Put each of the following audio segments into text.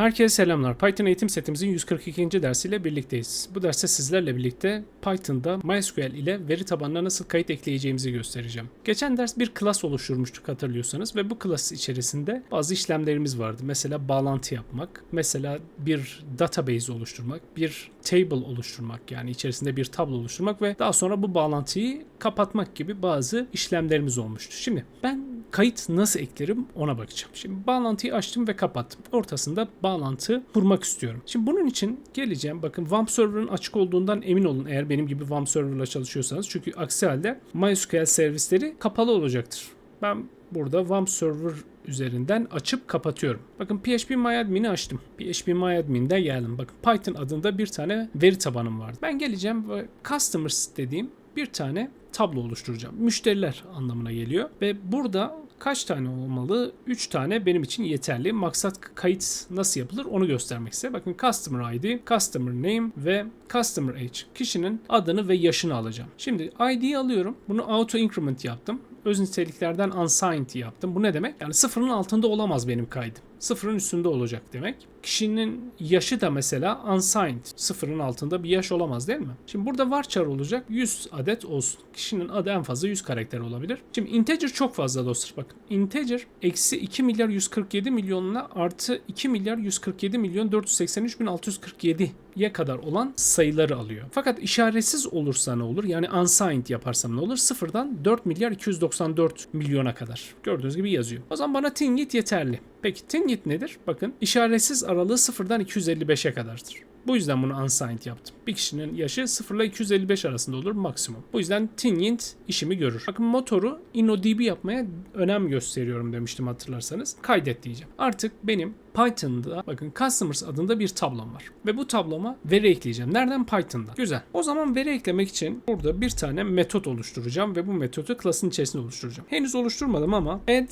Herkese selamlar. Python eğitim setimizin 142. dersiyle birlikteyiz. Bu derste sizlerle birlikte Python'da MySQL ile veri tabanına nasıl kayıt ekleyeceğimizi göstereceğim. Geçen ders bir class oluşturmuştuk hatırlıyorsanız ve bu class içerisinde bazı işlemlerimiz vardı. Mesela bağlantı yapmak, mesela bir database oluşturmak, bir table oluşturmak yani içerisinde bir tablo oluşturmak ve daha sonra bu bağlantıyı kapatmak gibi bazı işlemlerimiz olmuştu. Şimdi ben kayıt nasıl eklerim ona bakacağım. Şimdi bağlantıyı açtım ve kapattım. Ortasında bağlantı kurmak istiyorum. Şimdi bunun için geleceğim. Bakın WAMP server'ın açık olduğundan emin olun eğer benim gibi WAMP server'la çalışıyorsanız. Çünkü aksi halde MySQL servisleri kapalı olacaktır. Ben burada WAMP server üzerinden açıp kapatıyorum. Bakın phpMyAdmin'i açtım. phpMyAdmin'de geldim. Bakın Python adında bir tane veri tabanım vardı. Ben geleceğim ve customers dediğim bir tane tablo oluşturacağım. Müşteriler anlamına geliyor ve burada kaç tane olmalı? 3 tane benim için yeterli. Maksat kayıt nasıl yapılır onu göstermek size. Bakın Customer ID, Customer Name ve Customer Age. Kişinin adını ve yaşını alacağım. Şimdi ID'yi alıyorum. Bunu auto increment yaptım. Öz niteliklerden unsigned yaptım. Bu ne demek? Yani sıfırın altında olamaz benim kaydım. Sıfırın üstünde olacak demek. Kişinin yaşı da mesela unsigned. Sıfırın altında bir yaş olamaz değil mi? Şimdi burada varchar olacak. 100 adet olsun. Kişinin adı en fazla 100 karakter olabilir. Şimdi integer çok fazla dostlar. Bakın integer eksi 2 milyar 147 milyonla artı 2 milyar 147 milyon 483 bin 647 ye kadar olan sayıları alıyor. Fakat işaretsiz olursa ne olur? Yani unsigned yaparsam ne olur? Sıfırdan 4 milyar 294 milyona kadar. Gördüğünüz gibi yazıyor. O zaman bana tingit yeterli. Peki tingit nedir? Bakın işaretsiz aralığı sıfırdan 255'e kadardır. Bu yüzden bunu unsigned yaptım. Bir kişinin yaşı 0 ile 255 arasında olur maksimum. Bu yüzden Tingint işimi görür. Bakın motoru InnoDB yapmaya önem gösteriyorum demiştim hatırlarsanız. Kaydet diyeceğim. Artık benim Python'da bakın Customers adında bir tablom var. Ve bu tabloma veri ekleyeceğim. Nereden? Python'dan. Güzel. O zaman veri eklemek için burada bir tane metot oluşturacağım ve bu metodu class'ın içerisinde oluşturacağım. Henüz oluşturmadım ama add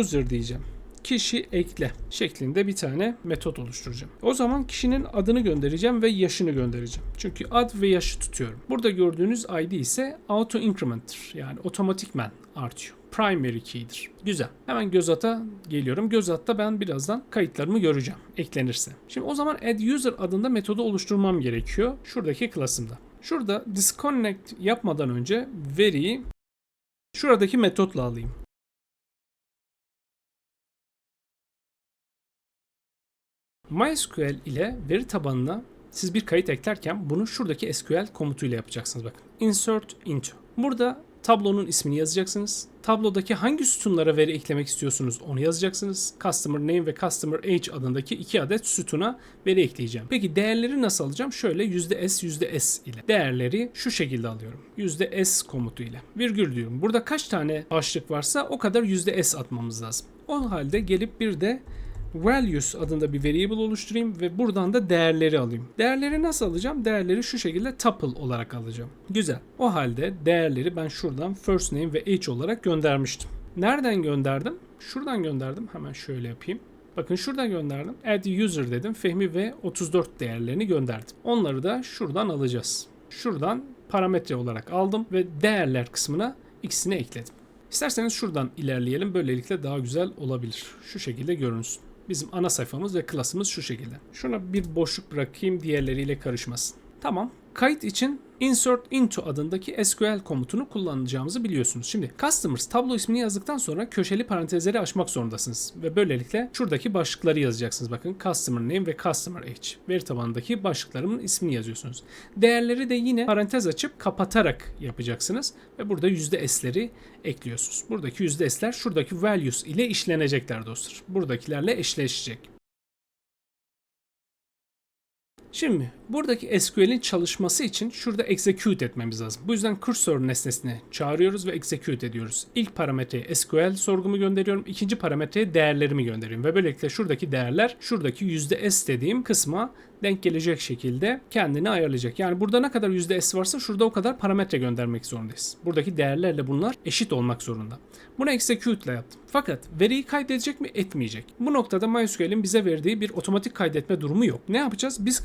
user diyeceğim kişi ekle şeklinde bir tane metot oluşturacağım. O zaman kişinin adını göndereceğim ve yaşını göndereceğim. Çünkü ad ve yaşı tutuyorum. Burada gördüğünüz ID ise auto increment'tir. Yani otomatikmen artıyor. Primary key'dir. Güzel. Hemen Gözat'a geliyorum. Gözat'ta ben birazdan kayıtlarımı göreceğim. Eklenirse. Şimdi o zaman add user adında metodu oluşturmam gerekiyor. Şuradaki klasımda. Şurada disconnect yapmadan önce veriyi şuradaki metotla alayım. MySQL ile veri tabanına siz bir kayıt eklerken bunu şuradaki SQL komutuyla yapacaksınız bakın. Insert into. Burada tablonun ismini yazacaksınız. Tablodaki hangi sütunlara veri eklemek istiyorsunuz onu yazacaksınız. Customer name ve customer age adındaki iki adet sütuna veri ekleyeceğim. Peki değerleri nasıl alacağım? Şöyle %s %s ile. Değerleri şu şekilde alıyorum. %s komutu ile. Virgül diyorum. Burada kaç tane başlık varsa o kadar %s atmamız lazım. O halde gelip bir de values adında bir variable oluşturayım ve buradan da değerleri alayım. Değerleri nasıl alacağım? Değerleri şu şekilde tuple olarak alacağım. Güzel. O halde değerleri ben şuradan first name ve age olarak göndermiştim. Nereden gönderdim? Şuradan gönderdim. Hemen şöyle yapayım. Bakın şuradan gönderdim. Add user dedim. Fehmi ve 34 değerlerini gönderdim. Onları da şuradan alacağız. Şuradan parametre olarak aldım ve değerler kısmına ikisini ekledim. İsterseniz şuradan ilerleyelim. Böylelikle daha güzel olabilir. Şu şekilde görünsün. Bizim ana sayfamız ve klasımız şu şekilde. Şuna bir boşluk bırakayım diğerleriyle karışmasın. Tamam. Kayıt için insert into adındaki SQL komutunu kullanacağımızı biliyorsunuz. Şimdi customers tablo ismini yazdıktan sonra köşeli parantezleri açmak zorundasınız ve böylelikle şuradaki başlıkları yazacaksınız. Bakın customer name ve customer age. Veri tabanındaki başlıklarımın ismini yazıyorsunuz. Değerleri de yine parantez açıp kapatarak yapacaksınız ve burada %s'leri ekliyorsunuz. Buradaki %s'ler şuradaki values ile işlenecekler dostlar. Buradakilerle eşleşecek. Şimdi buradaki SQL'in çalışması için şurada execute etmemiz lazım. Bu yüzden cursor nesnesini çağırıyoruz ve execute ediyoruz. İlk parametreye SQL sorgumu gönderiyorum. ikinci parametreye değerlerimi gönderiyorum. Ve böylelikle şuradaki değerler şuradaki %s dediğim kısma denk gelecek şekilde kendini ayarlayacak. Yani burada ne kadar %s varsa şurada o kadar parametre göndermek zorundayız. Buradaki değerlerle bunlar eşit olmak zorunda. Bunu execute ile yaptım. Fakat veriyi kaydedecek mi? Etmeyecek. Bu noktada MySQL'in bize verdiği bir otomatik kaydetme durumu yok. Ne yapacağız? Biz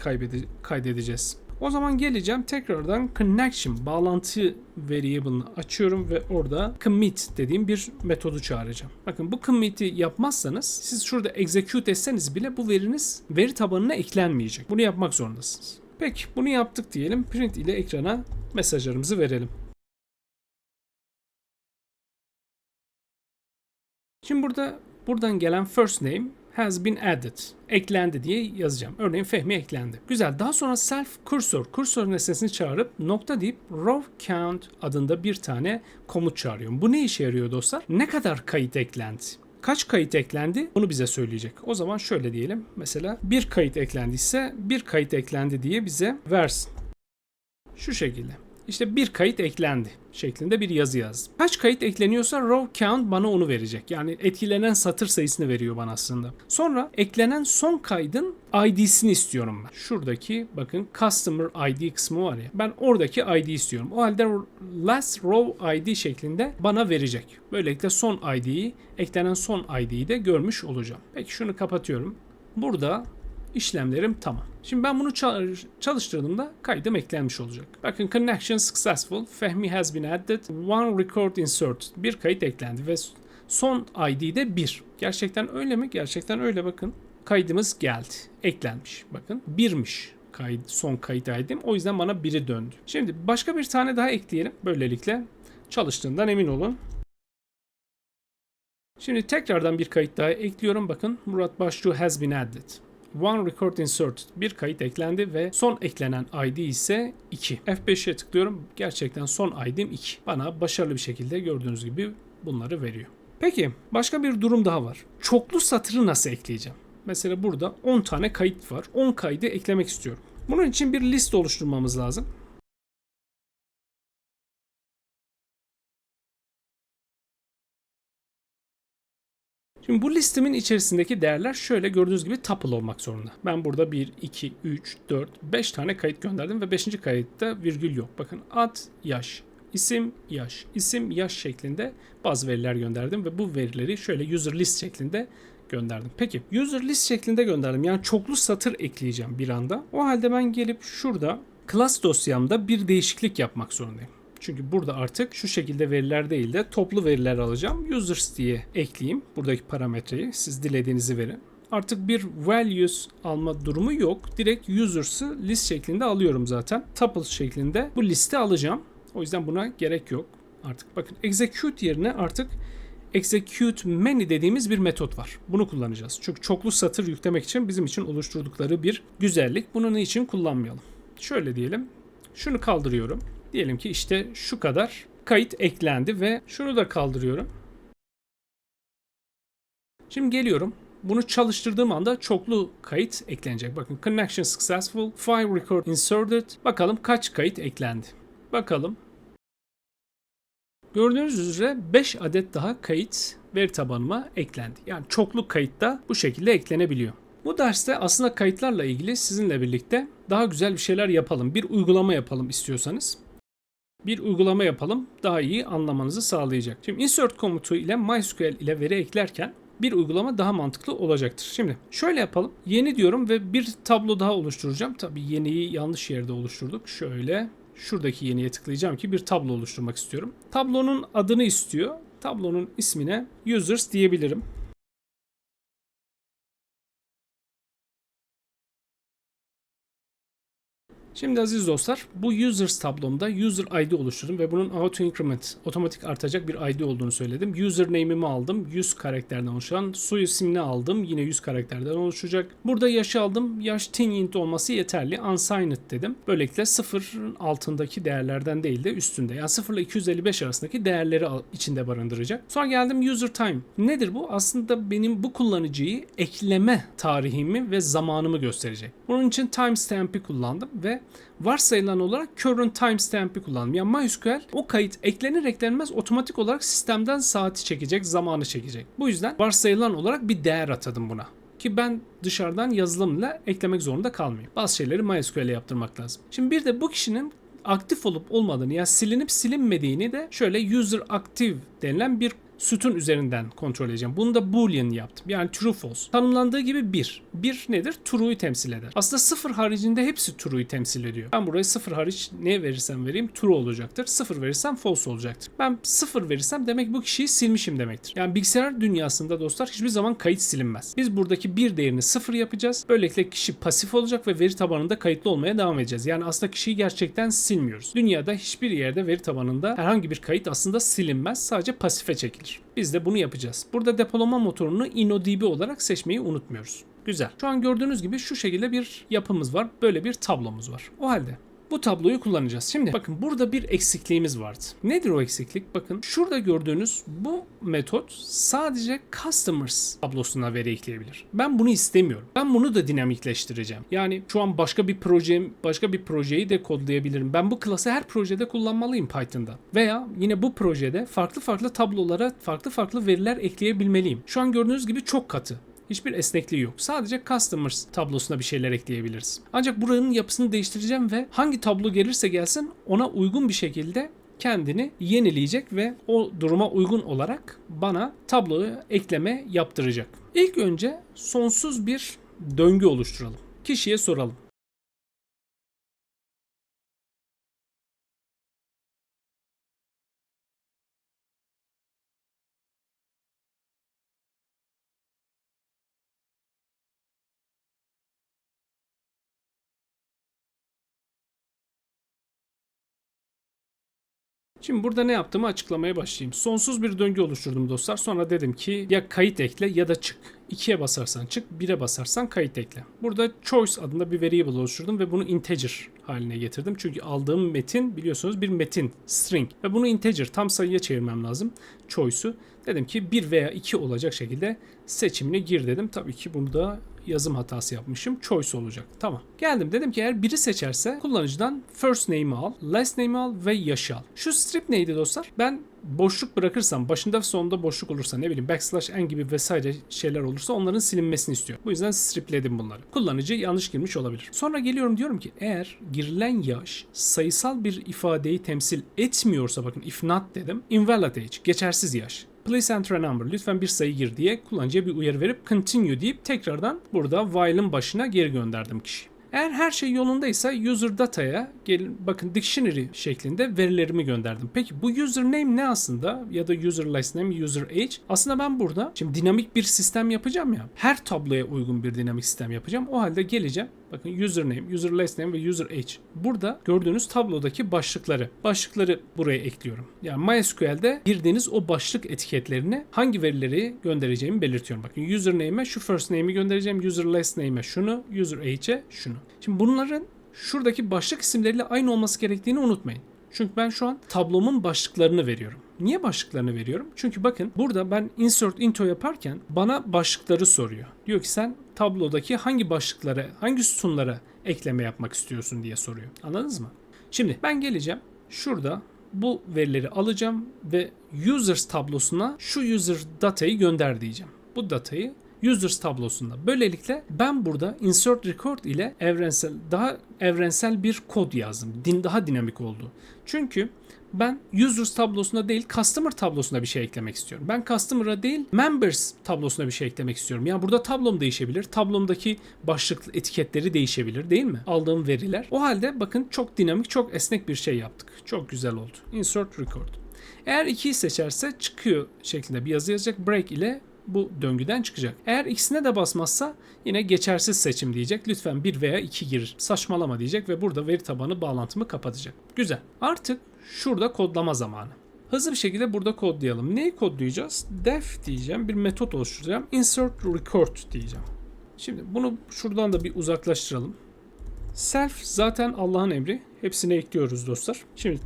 kaydedeceğiz. O zaman geleceğim tekrardan connection bağlantı variable'ını açıyorum ve orada commit dediğim bir metodu çağıracağım. Bakın bu commit'i yapmazsanız siz şurada execute etseniz bile bu veriniz veri tabanına eklenmeyecek. Bunu yapmak zorundasınız. Peki bunu yaptık diyelim. Print ile ekrana mesajlarımızı verelim. Şimdi burada buradan gelen first name has been added. Eklendi diye yazacağım. Örneğin Fehmi eklendi. Güzel. Daha sonra self cursor. Cursor nesnesini çağırıp nokta deyip row count adında bir tane komut çağırıyorum. Bu ne işe yarıyor dostlar? Ne kadar kayıt eklendi? Kaç kayıt eklendi? Bunu bize söyleyecek. O zaman şöyle diyelim. Mesela bir kayıt eklendiyse bir kayıt eklendi diye bize versin. Şu şekilde. İşte bir kayıt eklendi şeklinde bir yazı yazdım. Kaç kayıt ekleniyorsa row count bana onu verecek. Yani etkilenen satır sayısını veriyor bana aslında. Sonra eklenen son kaydın ID'sini istiyorum ben. Şuradaki bakın customer ID kısmı var ya. Ben oradaki ID istiyorum. O halde last row ID şeklinde bana verecek. Böylelikle son ID'yi, eklenen son ID'yi de görmüş olacağım. Peki şunu kapatıyorum. Burada işlemlerim tamam. Şimdi ben bunu çalıştırdığımda kaydım eklenmiş olacak. Bakın connection successful. Fehmi has been added. One record insert. Bir kayıt eklendi ve son ID de 1. Gerçekten öyle mi? Gerçekten öyle bakın. Kaydımız geldi. Eklenmiş. Bakın 1'miş kayıt, son kayıt ID'm. O yüzden bana biri döndü. Şimdi başka bir tane daha ekleyelim. Böylelikle çalıştığından emin olun. Şimdi tekrardan bir kayıt daha ekliyorum. Bakın Murat Başçu has been added. One record insert bir kayıt eklendi ve son eklenen ID ise 2. F5'e tıklıyorum. Gerçekten son ID'm 2. Bana başarılı bir şekilde gördüğünüz gibi bunları veriyor. Peki başka bir durum daha var. Çoklu satırı nasıl ekleyeceğim? Mesela burada 10 tane kayıt var. 10 kaydı eklemek istiyorum. Bunun için bir liste oluşturmamız lazım. Şimdi bu listemin içerisindeki değerler şöyle gördüğünüz gibi tuple olmak zorunda. Ben burada 1, 2, 3, 4, 5 tane kayıt gönderdim ve 5. kayıtta virgül yok. Bakın ad, yaş, isim, yaş, isim, yaş şeklinde bazı veriler gönderdim ve bu verileri şöyle user list şeklinde gönderdim. Peki user list şeklinde gönderdim. Yani çoklu satır ekleyeceğim bir anda. O halde ben gelip şurada class dosyamda bir değişiklik yapmak zorundayım. Çünkü burada artık şu şekilde veriler değil de toplu veriler alacağım. Users diye ekleyeyim buradaki parametreyi. Siz dilediğinizi verin. Artık bir values alma durumu yok. Direkt users'ı list şeklinde alıyorum zaten. Tuple şeklinde bu listi alacağım. O yüzden buna gerek yok. Artık bakın execute yerine artık execute many dediğimiz bir metot var. Bunu kullanacağız. Çünkü çoklu satır yüklemek için bizim için oluşturdukları bir güzellik. Bunu niçin kullanmayalım? Şöyle diyelim. Şunu kaldırıyorum. Diyelim ki işte şu kadar kayıt eklendi ve şunu da kaldırıyorum. Şimdi geliyorum. Bunu çalıştırdığım anda çoklu kayıt eklenecek. Bakın connection successful, file record inserted. Bakalım kaç kayıt eklendi. Bakalım. Gördüğünüz üzere 5 adet daha kayıt veri tabanıma eklendi. Yani çoklu kayıt da bu şekilde eklenebiliyor. Bu derste aslında kayıtlarla ilgili sizinle birlikte daha güzel bir şeyler yapalım. Bir uygulama yapalım istiyorsanız bir uygulama yapalım daha iyi anlamanızı sağlayacak. Şimdi insert komutu ile MySQL ile veri eklerken bir uygulama daha mantıklı olacaktır. Şimdi şöyle yapalım. Yeni diyorum ve bir tablo daha oluşturacağım. Tabii yeniyi yanlış yerde oluşturduk. Şöyle şuradaki yeniye tıklayacağım ki bir tablo oluşturmak istiyorum. Tablonun adını istiyor. Tablonun ismine users diyebilirim. Şimdi aziz dostlar bu users tablomda user ID oluşturdum ve bunun auto increment otomatik artacak bir ID olduğunu söyledim. Username'imi aldım. 100 karakterden oluşan. Soy isimini aldım. Yine 100 karakterden oluşacak. Burada yaşı aldım. Yaş teen olması yeterli. Unsigned dedim. Böylelikle sıfırın altındaki değerlerden değil de üstünde. Yani 0 ile 255 arasındaki değerleri içinde barındıracak. Sonra geldim user time. Nedir bu? Aslında benim bu kullanıcıyı ekleme tarihimi ve zamanımı gösterecek. Bunun için timestamp'i kullandım ve varsayılan olarak current timestamp'i kullandım. Yani MySQL o kayıt eklenir eklenmez otomatik olarak sistemden saati çekecek, zamanı çekecek. Bu yüzden varsayılan olarak bir değer atadım buna ki ben dışarıdan yazılımla eklemek zorunda kalmayayım. Bazı şeyleri MySQL'e yaptırmak lazım. Şimdi bir de bu kişinin aktif olup olmadığını yani silinip silinmediğini de şöyle user active denilen bir sütun üzerinden kontrol edeceğim. Bunu da boolean yaptım. Yani true false. Tanımlandığı gibi 1. 1 nedir? True'yu temsil eder. Aslında 0 haricinde hepsi true'yu temsil ediyor. Ben buraya 0 hariç ne verirsem vereyim true olacaktır. 0 verirsem false olacaktır. Ben 0 verirsem demek bu kişiyi silmişim demektir. Yani bilgisayar dünyasında dostlar hiçbir zaman kayıt silinmez. Biz buradaki 1 değerini 0 yapacağız. Böylelikle kişi pasif olacak ve veri tabanında kayıtlı olmaya devam edeceğiz. Yani aslında kişiyi gerçekten silmiyoruz. Dünyada hiçbir yerde veri tabanında herhangi bir kayıt aslında silinmez. Sadece pasife çekilir. Biz de bunu yapacağız. Burada depolama motorunu InnoDB olarak seçmeyi unutmuyoruz. Güzel. Şu an gördüğünüz gibi şu şekilde bir yapımız var. Böyle bir tablomuz var. O halde bu tabloyu kullanacağız. Şimdi bakın burada bir eksikliğimiz vardı. Nedir o eksiklik? Bakın şurada gördüğünüz bu metot sadece customers tablosuna veri ekleyebilir. Ben bunu istemiyorum. Ben bunu da dinamikleştireceğim. Yani şu an başka bir proje başka bir projeyi de kodlayabilirim. Ben bu klası her projede kullanmalıyım Python'da. Veya yine bu projede farklı farklı tablolara farklı farklı veriler ekleyebilmeliyim. Şu an gördüğünüz gibi çok katı. Hiçbir esnekliği yok. Sadece customers tablosuna bir şeyler ekleyebiliriz. Ancak buranın yapısını değiştireceğim ve hangi tablo gelirse gelsin ona uygun bir şekilde kendini yenileyecek ve o duruma uygun olarak bana tabloyu ekleme yaptıracak. İlk önce sonsuz bir döngü oluşturalım. Kişiye soralım. Şimdi burada ne yaptığımı açıklamaya başlayayım. Sonsuz bir döngü oluşturdum dostlar. Sonra dedim ki ya kayıt ekle ya da çık. 2'ye basarsan çık, 1'e basarsan kayıt ekle. Burada choice adında bir variable oluşturdum ve bunu integer haline getirdim. Çünkü aldığım metin biliyorsunuz bir metin, string. Ve bunu integer, tam sayıya çevirmem lazım. Choice'u. Dedim ki 1 veya 2 olacak şekilde seçimini gir dedim. Tabii ki bunu da yazım hatası yapmışım. Choice olacak. Tamam. Geldim dedim ki eğer biri seçerse kullanıcıdan first name'i al, last name'i al ve yaşı al. Şu strip neydi dostlar? Ben boşluk bırakırsam, başında ve sonunda boşluk olursa ne bileyim backslash n gibi vesaire şeyler olursa onların silinmesini istiyor. Bu yüzden stripledim bunları. Kullanıcı yanlış girmiş olabilir. Sonra geliyorum diyorum ki eğer girilen yaş sayısal bir ifadeyi temsil etmiyorsa bakın if not dedim. Invalid age, geçersiz yaş. Please enter a number. Lütfen bir sayı gir diye kullanıcıya bir uyarı verip continue deyip tekrardan burada while'ın başına geri gönderdim kişi. Eğer her şey yolundaysa user data'ya gelin bakın dictionary şeklinde verilerimi gönderdim. Peki bu username ne aslında ya da user last name, user age? Aslında ben burada şimdi dinamik bir sistem yapacağım ya. Her tabloya uygun bir dinamik sistem yapacağım. O halde geleceğim. Bakın username, user last name ve user age. Burada gördüğünüz tablodaki başlıkları. Başlıkları buraya ekliyorum. Yani MySQL'de girdiğiniz o başlık etiketlerini hangi verileri göndereceğimi belirtiyorum. Bakın username'e şu first name'i göndereceğim. User last name'e şunu, user age'e şunu. Şimdi bunların şuradaki başlık isimleriyle aynı olması gerektiğini unutmayın. Çünkü ben şu an tablomun başlıklarını veriyorum. Niye başlıklarını veriyorum? Çünkü bakın burada ben insert into yaparken bana başlıkları soruyor. Diyor ki sen tablodaki hangi başlıklara, hangi sütunlara ekleme yapmak istiyorsun diye soruyor. Anladınız mı? Şimdi ben geleceğim. Şurada bu verileri alacağım ve users tablosuna şu user datayı gönder diyeceğim. Bu datayı users tablosunda. Böylelikle ben burada insert record ile evrensel daha evrensel bir kod yazdım. Din daha dinamik oldu. Çünkü ben users tablosuna değil customer tablosuna bir şey eklemek istiyorum. Ben customer'a değil members tablosuna bir şey eklemek istiyorum. Yani burada tablom değişebilir. Tablomdaki başlık etiketleri değişebilir değil mi? Aldığım veriler. O halde bakın çok dinamik, çok esnek bir şey yaptık. Çok güzel oldu. Insert record. Eğer 2'yi seçerse çıkıyor şeklinde bir yazı yazacak. Break ile bu döngüden çıkacak. Eğer ikisine de basmazsa yine geçersiz seçim diyecek. Lütfen 1 veya 2 gir. Saçmalama diyecek ve burada veri tabanı bağlantımı kapatacak. Güzel. Artık şurada kodlama zamanı. Hızlı bir şekilde burada kodlayalım. Neyi kodlayacağız? Def diyeceğim. Bir metot oluşturacağım. Insert record diyeceğim. Şimdi bunu şuradan da bir uzaklaştıralım. Self zaten Allah'ın emri. Hepsini ekliyoruz dostlar. Şimdi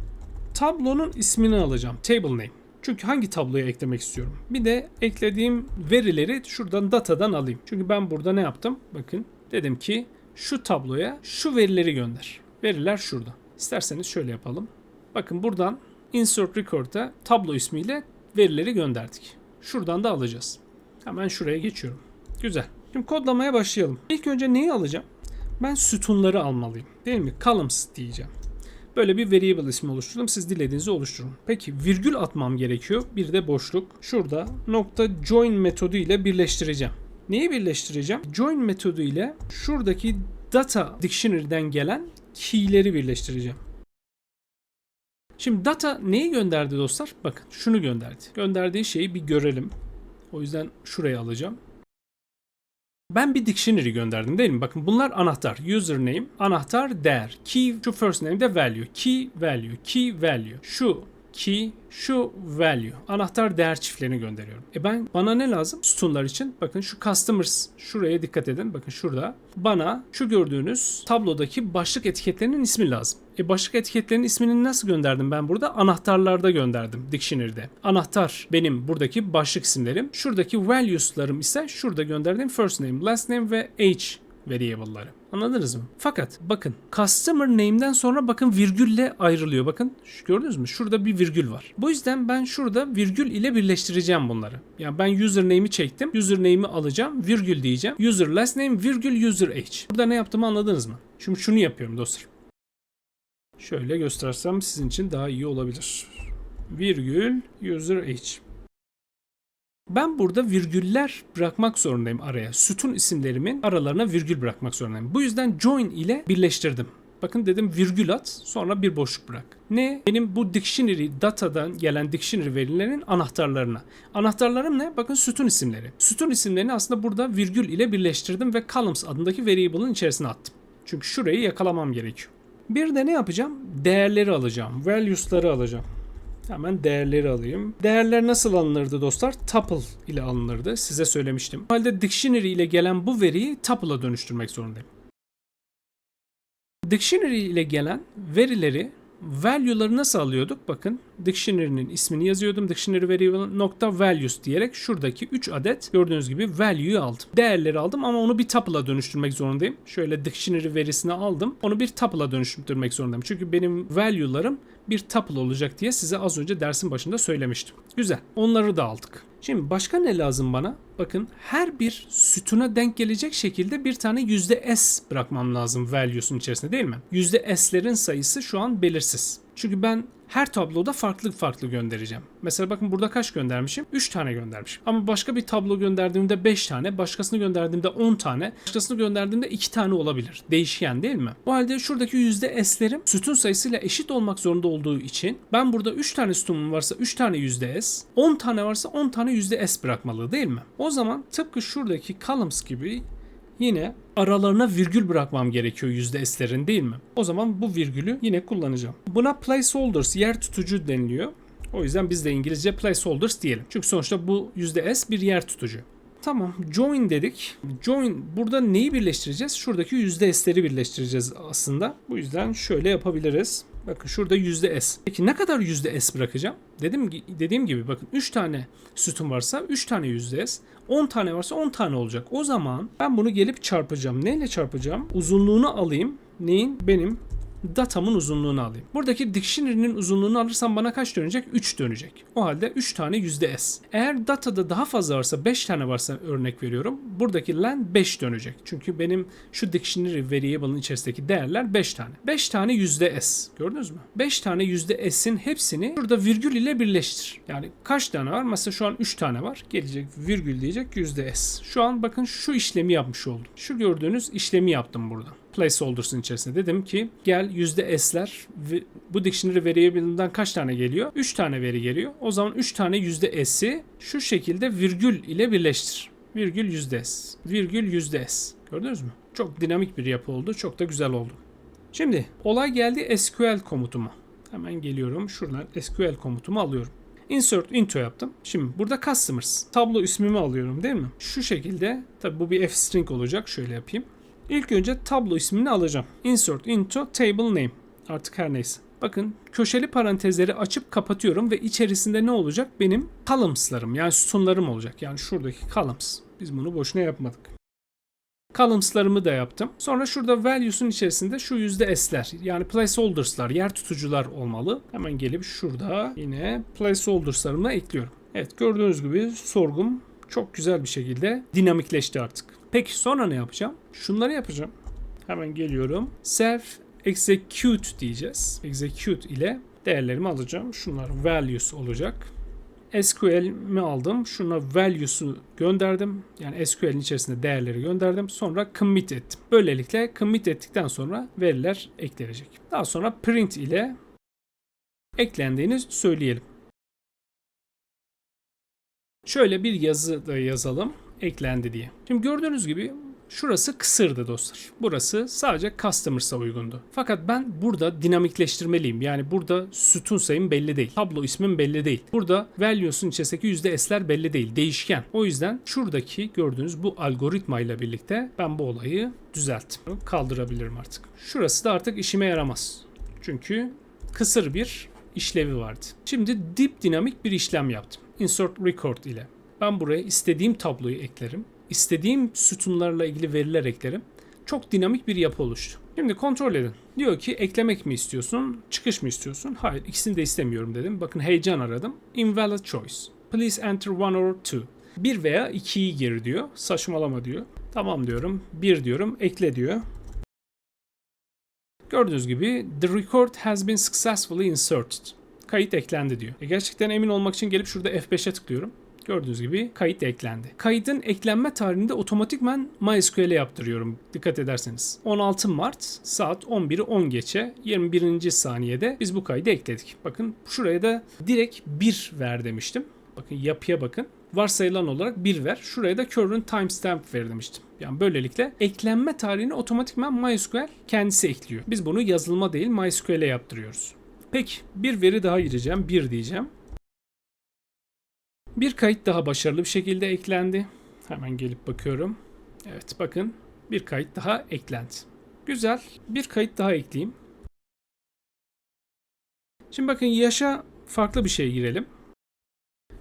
tablonun ismini alacağım. Table name. Çünkü hangi tabloya eklemek istiyorum? Bir de eklediğim verileri şuradan datadan alayım. Çünkü ben burada ne yaptım? Bakın dedim ki şu tabloya şu verileri gönder. Veriler şurada. İsterseniz şöyle yapalım. Bakın buradan insert record'a tablo ismiyle verileri gönderdik. Şuradan da alacağız. Hemen şuraya geçiyorum. Güzel. Şimdi kodlamaya başlayalım. İlk önce neyi alacağım? Ben sütunları almalıyım. Değil mi? Columns diyeceğim. Böyle bir variable ismi oluşturdum. Siz dilediğinizi oluşturun. Peki virgül atmam gerekiyor. Bir de boşluk. Şurada nokta join metodu ile birleştireceğim. Neyi birleştireceğim? Join metodu ile şuradaki data dictionary'den gelen key'leri birleştireceğim. Şimdi data neyi gönderdi dostlar? Bakın şunu gönderdi. Gönderdiği şeyi bir görelim. O yüzden şuraya alacağım. Ben bir dictionary gönderdim değil mi? Bakın bunlar anahtar. Username, anahtar, değer. Key, şu first name de value. Key, value. Key, value. Şu key, şu value. Anahtar değer çiftlerini gönderiyorum. E ben bana ne lazım? Sütunlar için. Bakın şu customers. Şuraya dikkat edin. Bakın şurada. Bana şu gördüğünüz tablodaki başlık etiketlerinin ismi lazım. E başlık etiketlerinin ismini nasıl gönderdim ben burada? Anahtarlarda gönderdim dictionary'de. Anahtar benim buradaki başlık isimlerim. Şuradaki values'larım ise şurada gönderdiğim first name, last name ve age variable'ları. Anladınız mı? Fakat bakın customer name'den sonra bakın virgülle ayrılıyor. Bakın gördünüz mü? Şurada bir virgül var. Bu yüzden ben şurada virgül ile birleştireceğim bunları. Yani ben username'i çektim. Username'i alacağım. Virgül diyeceğim. User last name virgül user age. Burada ne yaptığımı anladınız mı? Şimdi şunu yapıyorum dostlar. Şöyle göstersem sizin için daha iyi olabilir. Virgül user age. Ben burada virgüller bırakmak zorundayım araya. Sütun isimlerimin aralarına virgül bırakmak zorundayım. Bu yüzden join ile birleştirdim. Bakın dedim virgül at sonra bir boşluk bırak. Ne? Benim bu dictionary datadan gelen dictionary verilerinin anahtarlarına. Anahtarlarım ne? Bakın sütun isimleri. Sütun isimlerini aslında burada virgül ile birleştirdim ve columns adındaki variable'ın içerisine attım. Çünkü şurayı yakalamam gerekiyor. Bir de ne yapacağım? Değerleri alacağım. Values'ları alacağım. Hemen değerleri alayım. Değerler nasıl alınırdı dostlar? Tuple ile alınırdı. Size söylemiştim. O halde dictionary ile gelen bu veriyi tuple'a dönüştürmek zorundayım. Dictionary ile gelen verileri value'ları nasıl alıyorduk? Bakın dictionary'nin ismini yazıyordum. Dictionary variable nokta values diyerek şuradaki 3 adet gördüğünüz gibi value'yu aldım. Değerleri aldım ama onu bir tuple'a dönüştürmek zorundayım. Şöyle dictionary verisini aldım. Onu bir tuple'a dönüştürmek zorundayım. Çünkü benim value'larım bir tuple olacak diye size az önce dersin başında söylemiştim. Güzel. Onları da aldık. Şimdi başka ne lazım bana? Bakın her bir sütuna denk gelecek şekilde bir tane s bırakmam lazım value'sun içerisinde değil mi? S'lerin sayısı şu an belirsiz. Çünkü ben her tabloda farklı farklı göndereceğim. Mesela bakın burada kaç göndermişim? 3 tane göndermişim. Ama başka bir tablo gönderdiğimde 5 tane, başkasını gönderdiğimde 10 tane, başkasını gönderdiğimde 2 tane olabilir. Değişken değil mi? O halde şuradaki yüzde s'lerim sütun sayısıyla eşit olmak zorunda olduğu için ben burada 3 tane sütunum varsa 3 tane yüzde s, 10 tane varsa 10 tane yüzde s bırakmalı değil mi? O zaman tıpkı şuradaki columns gibi yine aralarına virgül bırakmam gerekiyor yüzde s'lerin değil mi? O zaman bu virgülü yine kullanacağım. Buna placeholders yer tutucu deniliyor. O yüzden biz de İngilizce placeholders diyelim. Çünkü sonuçta bu yüzde s bir yer tutucu. Tamam join dedik. Join burada neyi birleştireceğiz? Şuradaki yüzde s'leri birleştireceğiz aslında. Bu yüzden şöyle yapabiliriz. Bakın şurada yüzde s. Peki ne kadar yüzde s bırakacağım? Dedim dediğim gibi bakın 3 tane sütun varsa 3 tane yüzde s. 10 tane varsa 10 tane olacak. O zaman ben bunu gelip çarpacağım. Neyle çarpacağım? Uzunluğunu alayım. Neyin? Benim datamın uzunluğunu alayım. Buradaki dictionary'nin uzunluğunu alırsam bana kaç dönecek? 3 dönecek. O halde 3 tane s. Eğer datada daha fazla varsa 5 tane varsa örnek veriyorum. Buradaki len 5 dönecek. Çünkü benim şu dictionary variable'ın içerisindeki değerler 5 tane. 5 tane s. Gördünüz mü? 5 tane s'in hepsini burada virgül ile birleştir. Yani kaç tane var? Mesela şu an 3 tane var. Gelecek virgül diyecek s. Şu an bakın şu işlemi yapmış oldum. Şu gördüğünüz işlemi yaptım burada placeholders'ın içerisinde dedim ki gel yüzde s'ler bu dictionary variable'ından kaç tane geliyor? 3 tane veri geliyor. O zaman 3 tane yüzde s'i şu şekilde virgül ile birleştir. Virgül yüzde s. Virgül yüzde s. Gördünüz mü? Çok dinamik bir yapı oldu. Çok da güzel oldu. Şimdi olay geldi SQL komutuma. Hemen geliyorum. Şuradan SQL komutumu alıyorum. Insert into yaptım. Şimdi burada customers. Tablo ismimi alıyorum değil mi? Şu şekilde. Tabi bu bir f string olacak. Şöyle yapayım. İlk önce tablo ismini alacağım. Insert into table name. Artık her neyse. Bakın köşeli parantezleri açıp kapatıyorum ve içerisinde ne olacak? Benim columns'larım yani sütunlarım olacak. Yani şuradaki columns. Biz bunu boşuna yapmadık. Columns'larımı da yaptım. Sonra şurada values'un içerisinde şu yüzde s'ler yani placeholders'lar, yer tutucular olmalı. Hemen gelip şurada yine placeholders'larımı ekliyorum. Evet gördüğünüz gibi sorgum çok güzel bir şekilde dinamikleşti artık. Peki sonra ne yapacağım? Şunları yapacağım. Hemen geliyorum. Self execute diyeceğiz. Execute ile değerlerimi alacağım. Şunlar values olacak. SQL'mi aldım. Şuna values'u gönderdim. Yani SQL'in içerisinde değerleri gönderdim. Sonra commit ettim. Böylelikle commit ettikten sonra veriler eklenecek. Daha sonra print ile eklendiğini söyleyelim. Şöyle bir yazı da yazalım. Eklendi diye. Şimdi gördüğünüz gibi Şurası kısırdı dostlar. Burası sadece customers'a uygundu. Fakat ben burada dinamikleştirmeliyim. Yani burada sütun sayım belli değil. Tablo ismim belli değil. Burada values'un içerisindeki s'ler belli değil. Değişken. O yüzden şuradaki gördüğünüz bu algoritma ile birlikte ben bu olayı düzelttim. Kaldırabilirim artık. Şurası da artık işime yaramaz. Çünkü kısır bir işlevi vardı. Şimdi deep dinamik bir işlem yaptım. Insert record ile. Ben buraya istediğim tabloyu eklerim istediğim sütunlarla ilgili veriler eklerim. Çok dinamik bir yapı oluştu. Şimdi kontrol edin. Diyor ki eklemek mi istiyorsun, çıkış mı istiyorsun? Hayır, ikisini de istemiyorum dedim. Bakın heyecan aradım. Invalid choice. Please enter one or two. Bir veya ikiyi gir diyor. Saçmalama diyor. Tamam diyorum. Bir diyorum. Ekle diyor. Gördüğünüz gibi the record has been successfully inserted. Kayıt eklendi diyor. E gerçekten emin olmak için gelip şurada F5'e tıklıyorum. Gördüğünüz gibi kayıt eklendi. Kaydın eklenme tarihinde otomatikman MySQL'e yaptırıyorum dikkat ederseniz. 16 Mart saat 11'i 10 geçe 21. saniyede biz bu kaydı ekledik. Bakın şuraya da direkt 1 ver demiştim. Bakın yapıya bakın. Varsayılan olarak 1 ver. Şuraya da current timestamp ver demiştim. Yani böylelikle eklenme tarihini otomatikman MySQL kendisi ekliyor. Biz bunu yazılıma değil MySQL'e yaptırıyoruz. Peki bir veri daha gireceğim. 1 diyeceğim. Bir kayıt daha başarılı bir şekilde eklendi. Hemen gelip bakıyorum. Evet bakın bir kayıt daha eklendi. Güzel. Bir kayıt daha ekleyeyim. Şimdi bakın yaşa farklı bir şey girelim.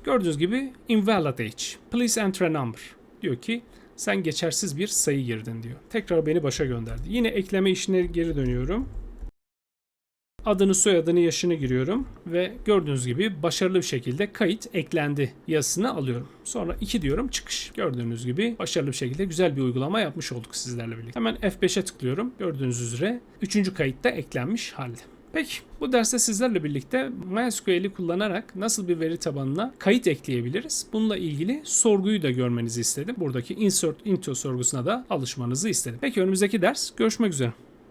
Gördüğünüz gibi invalid age. Please enter a number. Diyor ki sen geçersiz bir sayı girdin diyor. Tekrar beni başa gönderdi. Yine ekleme işine geri dönüyorum adını, soyadını, yaşını giriyorum ve gördüğünüz gibi başarılı bir şekilde kayıt eklendi yazısını alıyorum. Sonra 2 diyorum çıkış. Gördüğünüz gibi başarılı bir şekilde güzel bir uygulama yapmış olduk sizlerle birlikte. Hemen F5'e tıklıyorum. Gördüğünüz üzere 3. kayıtta eklenmiş halde. Peki bu derste sizlerle birlikte MySQL'i kullanarak nasıl bir veri tabanına kayıt ekleyebiliriz? Bununla ilgili sorguyu da görmenizi istedim. Buradaki insert into sorgusuna da alışmanızı istedim. Peki önümüzdeki ders görüşmek üzere.